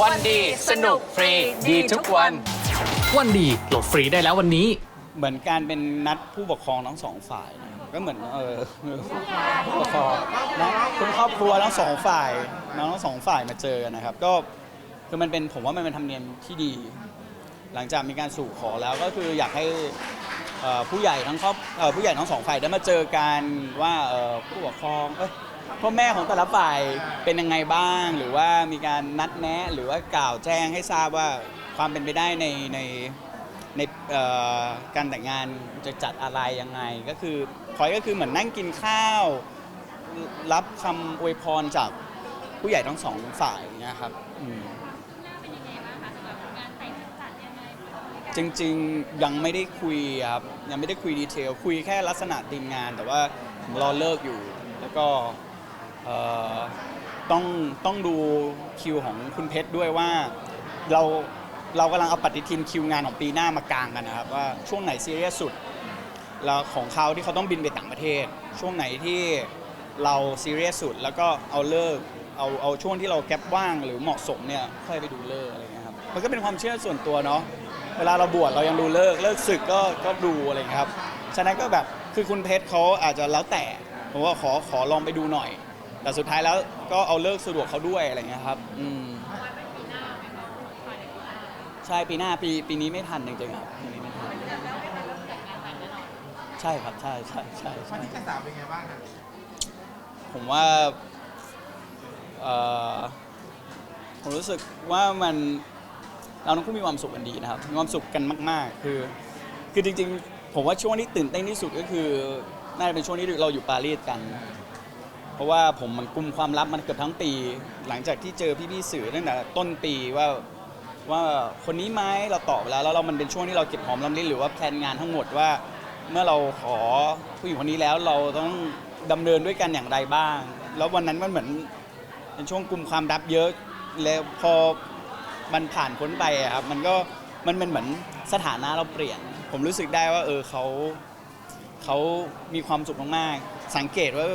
วันดีสนุกฟรีดีทุกวัน วันดีโหลดฟรีได้แล้ววันนี้ เหมือนการเป็นนัดผู้ปกครองทั้งสองฝ่ายนะครับก็เหมือนเออผู้ปกครองนะคุณครอบครัวทั้งสองฝ่ายน้องทั้งสองฝ่ายมาเจอกันนะครับ ก็คือมันเป็นผมว่ามันเป็นธรรมเนียมที่ดี หลังจากมีการสู่ขอแล้วก็คืออยากให้เอ่อผู้ใหญ่ทั้งครอบเอ่อผู้ใหญ่ทั้งสองฝ่ายได้มาเจอกันว่าเอ่อผู้ปกครองเอ้ย พ่อแม่ของแต่ละฝ่ายเป็นยังไงบ้าง หรือว่ามีการนัดแนะหรือว่ากล่าวแจ้งให้ทราบว่าความเป็นไปได้ในในในการแต่งงานจะจัดอะไรยังไง ก็คือพอยก็คือเหมือนนั่งกินข้าว รับคำอวยพรจากผู้ใหญ่ทั้งสองฝ่ายนะครับอืมจริงๆ ยังไม่ได้คุยครับยังไม่ได้คุยดีเทล คุยแค่ลักษณะทีมงาน แต่ว่าผมรอเลิกอยู่ แล้วก็ เอ่อต้องต้องดูคิวของคุณเพชรด้วยว่าเราเรากำลังเอาปฏิทินคิวงานของปีหน้ามากางกันนะครับว่าช่วงไหนซีเรียสสุดแล้วของเขาที่เขาต้องบินไปต่างประเทศ ช่วงไหนที่เราซีเรียสสุดแล้วก็เอาเลิกเอาเอาช่วงที่เราแก๊ปว่างหรือเหมาะสมเนี่ยค่อยไปดูเลิกอะไรเงี้ยครับมันก็เป็นความเชื่อส่วนตัวเนาะเวลาเราบวชเรายังดูเลิกเลิกศึกก็ก็ดูอะไรเงี้ยครับฉะนั้นก็แบบคือคุณเพชรเขาอาจจะแล้วแต่ผมว่าขอขอลองไปดูหน่อย แต่สุดท้ายแล้วก็เอาเลิกสะดวกเขาด้วยอะไรเงี้ยครับอืมใช่ปีหน้าปีปีนี้ไม่ทันจริงๆครับปีนี้ไม่ทันใช่ครับใช่ใช่ใช่วัใช่นที่จะสามเป็นไงบ้างครับผมว่าเอ่อผมรู้สึกว่ามันเราทั้งคู่มีความสุขกันดีนะครับมีความสุขกันมาก ๆ คือคือจริงๆ ผมว่าช่วงที่ตื่นเต้นที่สุดก็คือน่าจะเป็นช่วงที่เราอยู่ปารีสกัน เพราะว่าผมมันกุมความลับมันเกือบทั้งปี หลังจากที่เจอพี่ๆสื่อตั้งแต่ต้นปีว่าว่าคนนี้ไหมเราตอบแล้วแล้วเรามันเป็นช่วงที่เราเก็บหอมรอมริบหรือว่าแพลนงานทั้งหมดว่า เมื่อเราขอผู้หญิงคนนี้แล้วเราต้องดำเนินด้วยกันอย่างไรบ้าง แล้ววันนั้นมันเหมือนเป็นช่วงกลุ่มความดับเยอะแล้วพอมันผ่านพ้นไปครับมันก็มันมันเหมือนสถานะเราเปลี่ยน ผมรู้สึกได้ว่า เออเขาเขามีความสุขมากๆสังเกตว่า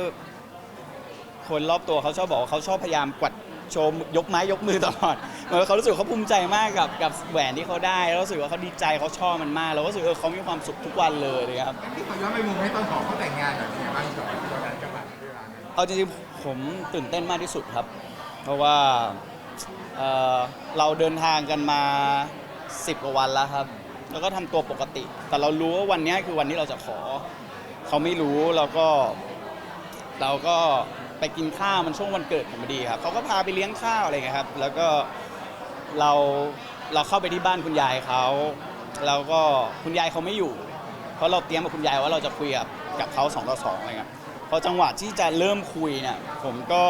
คนรอบตัวเขาชอบบอกว่าเขาชอบพยายามกวัดโชว์ยกไม้ยกมือตลอดเหมือนเขารู้สึกเขาภูมิใจมากกับกับแหวนที่เขาได้แล้วรู้สึกว่าเขาดีใจเขาชอบมันมากแล้วก็รู้สึกเออเขามีความสุขทุกวันเลยเลยครับที่ขอย้อนไปมุมให้ตอนขอเขาแต่งงานแบบเป็นไงบ้างจอยตอนนั้นจังหวะเวลานั้นเอาจริงๆผมตื่นเต้นมากที่สุดครับ เพราะว่าเอ่อเราเดินทางกันมา 10กว่าวันแล้วครับ แล้วก็ทำตัวปกติ แต่เรารู้ว่าวันนี้คือวันที่เราจะขอ เขาไม่รู้เราก็เราก็ ไปกินข้าวมันช่วงวันเกิดผมพอดีครับเขาก็พาไปเลี้ยงข้าวอะไรเงี้ยครับ แล้วก็เราเราเข้าไปที่บ้านคุณยายเขาแล้วก็คุณยายเขาไม่อยู่ เพราะเราเตรียมกับคุณยายว่าเราจะคุยกับกับเขาสองต่อสองอะไรเงี้ยพอจังหวะที่จะเริ่มคุยเนี่ยผมก็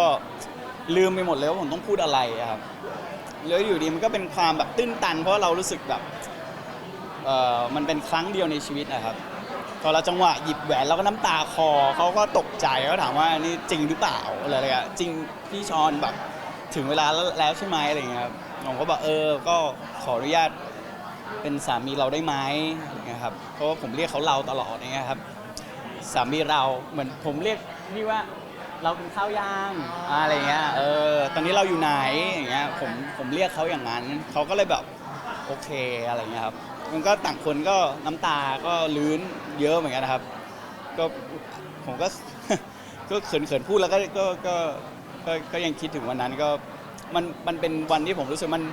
ลืมไปหมดเลยว่าผมต้องพูดอะไรครับแล้วอยู่ดีมันก็เป็นความแบบตื้นตัน เพราะเรารู้สึกแบบเออมันเป็นครั้งเดียวในชีวิตนะครับ พอเราจังหวะหยิบแหวนแล้วก็น้ำตาคอเขาก็ตกใจเขาถามว่านี่จริงหรือเปล่าอะไรอะไรอะจริงพี่ชอนแบบถึงเวลาแล้วแล้วใช่ไหมอะไรอย่างเงี้ยครับผมก็บอกเออก็ขออนุญาตเป็นสามีเราได้ไหมอะครับเพราะว่าผมเรียกเขาเราตลอดอย่างเงี้ยครับสามีเราเหมือนผมเรียกนี่ว่าเรากินข้าวย่างอะไรเงี้ยเออตอนนี้เราอยู่ไหนอย่างเงี้ยผมผมเรียกเขาอย่างนั้นเขาก็เลยแบบโอเคอะไรเงี้ยครับ มันก็ต่างคนก็น้ำตาก็ลื้นเยอะเหมือนกันนะครับ ก็ผมก็ ก็เขินๆพูดแล้วก็ก็ก็ก็ก็ยังคิดถึงวันนั้นก็มันมันเป็นวันที่ผมรู้สึกมัน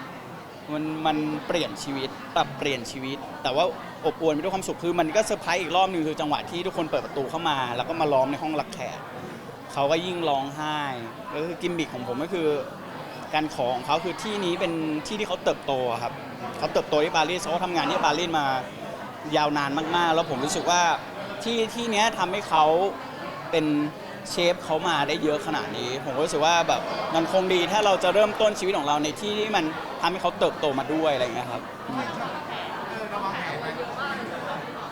มันมันเปลี่ยนชีวิตปรับเปลี่ยนชีวิต แต่ว่าอบอวลไปด้วยความสุขคือมันก็เซอร์ไพรส์อีกรอบหนึ่งคือจังหวะที่ทุกคนเปิดประตูเข้ามา แล้วก็มาล้อมในห้องรับแขกเขาก็ยิ่งร้องไห้ก็คือกิมบิคของผมก็คือ การขอของเขาคือที่นี้เป็นที่ที่เขาเติบโตครับเขาเติบโตที่ปารีสเขาทำงานที่ปารีสมายาวนานมากๆ แล้วผมรู้สึกว่าที่ที่เนี้ยทำให้เขาเป็นเชฟเขามาได้เยอะขนาดนี้ ผมก็รู้สึกว่าแบบมันคงดีถ้าเราจะเริ่มต้นชีวิตของเราในที่ที่มันทำให้เขาเติบโตมาด้วยอะไรอย่างเงี้ยครับ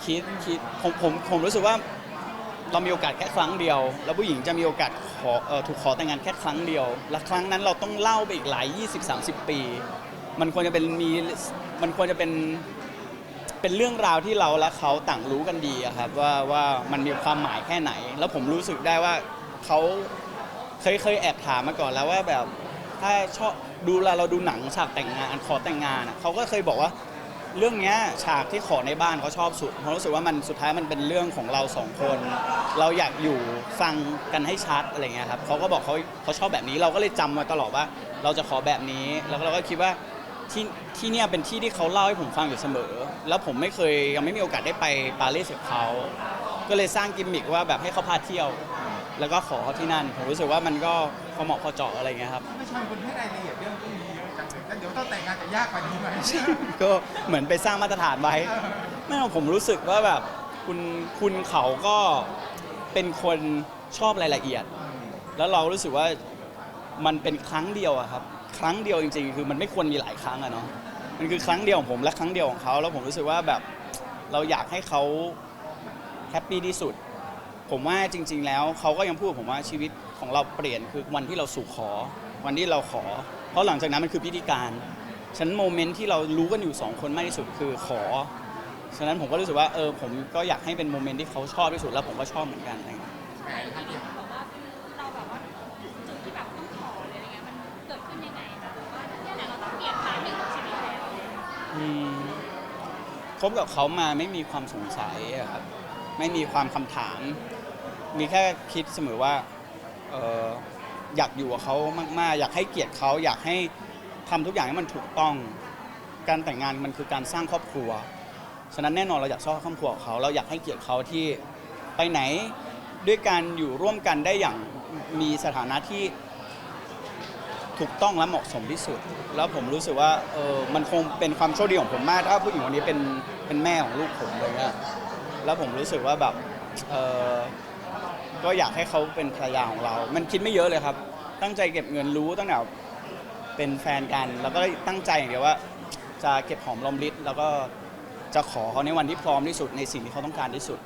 คิดคิดผมผมผมรู้สึกว่า เรามีโอกาสแค่ครั้งเดียว แล้วผู้หญิงจะมีโอกาสขอเออถูกขอแต่งงานแค่ครั้งเดียว และครั้งนั้นเราต้องเล่าไปอีกหลาย 20-30 ปี มันควรจะเป็นมีมันควรจะเป็นเป็นเรื่องราวที่เราและเขาต่างรู้กันดีอะครับว่าว่ามันมีความหมายแค่ไหน แล้วผมรู้สึกได้ว่าเขาเคยเคยแอบถามมาก่อนแล้วว่าแบบถ้าชอบดูเวลาเราดูหนังฉากแต่งงานขอแต่งงานอะเขาก็เคยบอกว่า เรื่องเนี้ยฉากที่ขอในบ้านเขาชอบสุดเพราะรู้สึกว่ามันสุดท้ายมันเป็นเรื่องของเราสองคน เราอยากอยู่ฟังกันให้ชัดอะไรเงี้ยครับเขาก็บอกเขาเขาชอบแบบนี้เราก็เลยจำไว้ตลอดว่าเราจะขอแบบนี้ แล้วเราก็คิดว่าที่ที่เนี่ยเป็นที่ที่เขาเล่าให้ผมฟังอยู่เสมอ แล้วผมไม่เคยยังไม่มีโอกาสได้ไปปารีสกับเขาก็เลยสร้างกิมมิคว่าแบบให้เขาพาเที่ยว แล้วก็ขอเขาที่นั่น ผมรู้สึกว่ามันก็พอเหมาะพอเจาะอะไรเงี้ยครับ ไม่ชอบคนให้รายละเอียดเรื่องพวกนี้ ยวต้องแต่งงานจะยากกว่านี้ไหม ก็เหมือนไปสร้างมาตรฐานไว้ไม่เอาผมรู้สึกว่าแบบคุณคุณเขาก็เป็นคนชอบรายละเอียด แล้วเรารู้สึกว่ามันเป็นครั้งเดียวอะครับ ครั้งเดียวจริง ๆ คือมันไม่ควรมีหลายครั้งอะเนาะมันคือครั้งเดียวของผมและครั้งเดียวของเขาแล้วผมรู้สึกว่าแบบเราอยากให้เขาแฮปปี้ที่สุด ผมว่าจริง ๆ แล้วเขาก็ยังพูดกับผมว่าชีวิตของเราเปลี่ยนคือวันที่เราสู่ขอ วันที่เราขอ เพราะหลังจากนั้นมันคือพิธีการ ฉะนันโมเมนต์ที่เรารู้กันอยู่สองคนมากที่สุดคือขอ ฉะนั้นผมก็รู้สึกว่าเออผมก็อยากให้เป็นโมเมนต์ที่เขาชอบที่สุดแล้วผมก็ชอบเหมือนกันอะไรเงี้ยแหมท่านเนี่ยเราแบบว่าจุดที่แบบต้องขออะไรเงี้ยมันเกิดขึ้นยังไงคะว่าเนี่ยแหละเราต้องเปลี่ยนพาร์ทหนึ่งของชีวิตแล้วอืมคบกับเขามาไม่มีความสงสัยครับไม่มีความคำถาม มีแค่คิดเสมอว่าเอออยากอยู่กับเขามากๆ อยากให้เกียรติเขาอยากให้ ทำทุกอย่างให้มันถูกต้อง การแต่งงานมันคือการสร้างครอบครัว ฉะนั้นแน่นอนเราอยากสร้างครอบครัวของเขา เราอยากให้เกียรติเขาที่ไปไหนด้วยการอยู่ร่วมกันได้อย่างมีสถานะที่ถูกต้องและเหมาะสมที่สุด แล้วผมรู้สึกว่าเออมันคงเป็นความโชคดีของผมมาก ถ้าผู้หญิงคนนี้เป็นเป็นแม่ของลูกผมเลยอะแล้วผมรู้สึกว่าแบบเออก็อยากให้เขาเป็นภรรยาของเรา มันคิดไม่เยอะเลยครับ ตั้งใจเก็บเงินรู้ตั้งแต่ เป็นแฟนกัน แล้วก็ตั้งใจอย่างเดียวว่า จะเก็บหอมรอมริบแล้วก็จะขอเขาในวันที่พร้อมที่สุดในสิ่งที่เขาต้องการที่สุด